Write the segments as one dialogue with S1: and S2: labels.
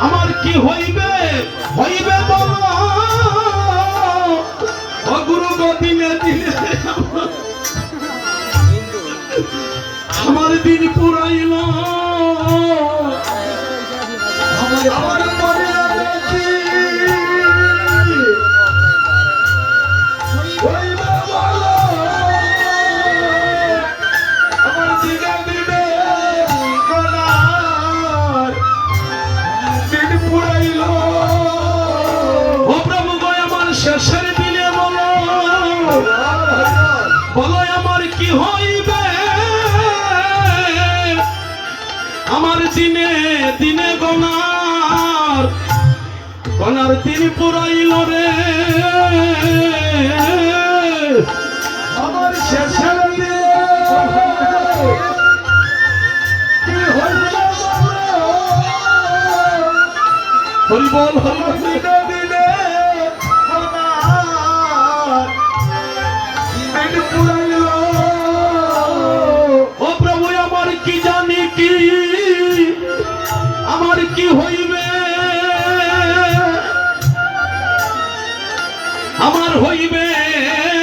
S1: আমার কি হইবে? হইবে আমার দিন পুরাইল।
S2: আমার মনে পুরাইল
S1: ও প্রভু গো দিনে বলো। বলো, আমার কি হইবে? আমার দিনে দিনে গনার গনার দিন পুরাইল রে।
S2: আমার শেষের
S1: হরি বল হরি
S2: আমার
S1: ও প্রভু, আমার কি জানি কি? আমার কি হইবে? আমার হইবে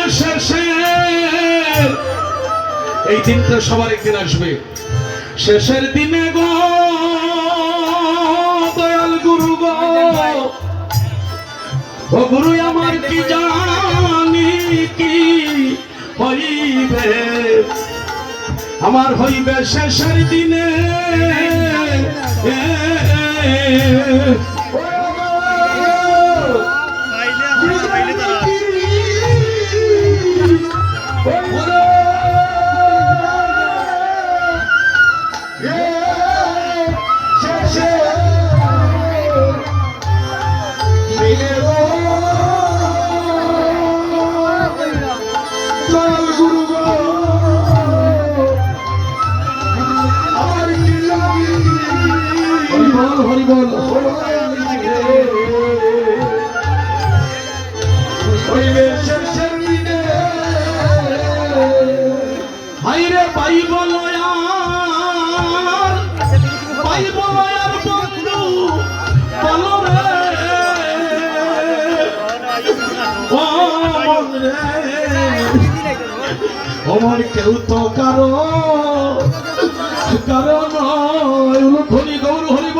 S1: শেষে। এই দিনটা সবার একদিন আসবে। শেষের দিনে গো ও আমার কি জানি কি হইবে? আমার হইবে শেষের দিনে। বল আমার কেউ তো কারও কারণ হরি গৌর হরি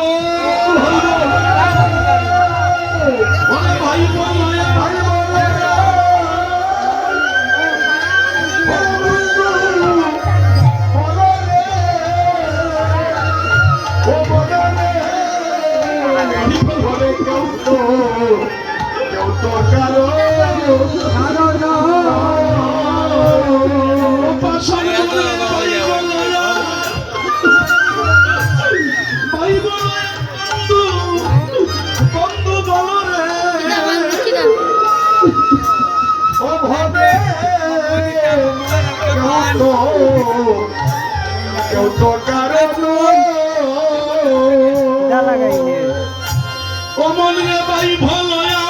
S1: মন রে ভাই ভলয়া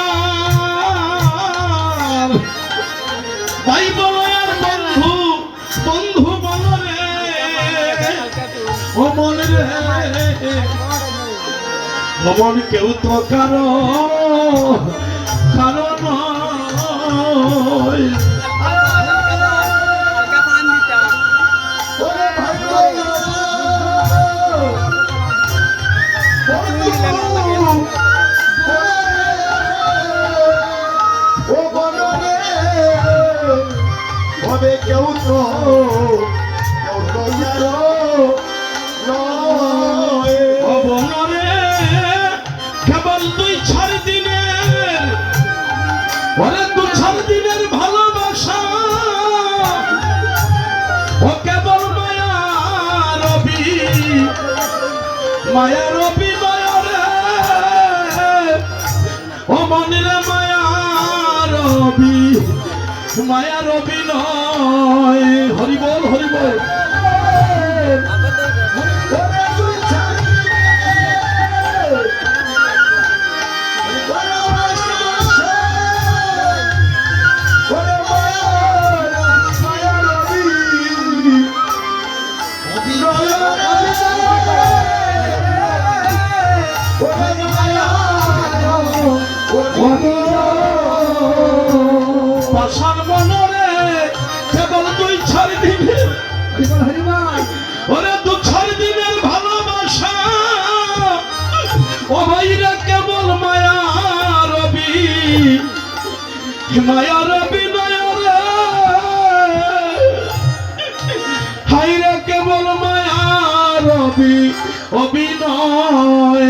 S1: ভাই বলয়ার বন্ধু বন্ধু বল রে। মন রে। ও কেউ তো কারও কারণ
S2: হবে কেউ তো কেউ তো জানো নয়।
S1: ও বন রে কেবল দুই চার দিনের ওরে দু চার দিনের ভালোবাসা। ও কেবল মায়া রবি মায়া রবি মনের মায়া রবি মায়া রবি নয় হরি বল। হরি পাশান মনরে কেবল দুই চার দিনের ওরে দু চার দিনের ভালোবাসা। ও ভাইরা কেবল মায়া রবি। মায়া রবি হাইরা কেবল মায়া রবি অভিনয়।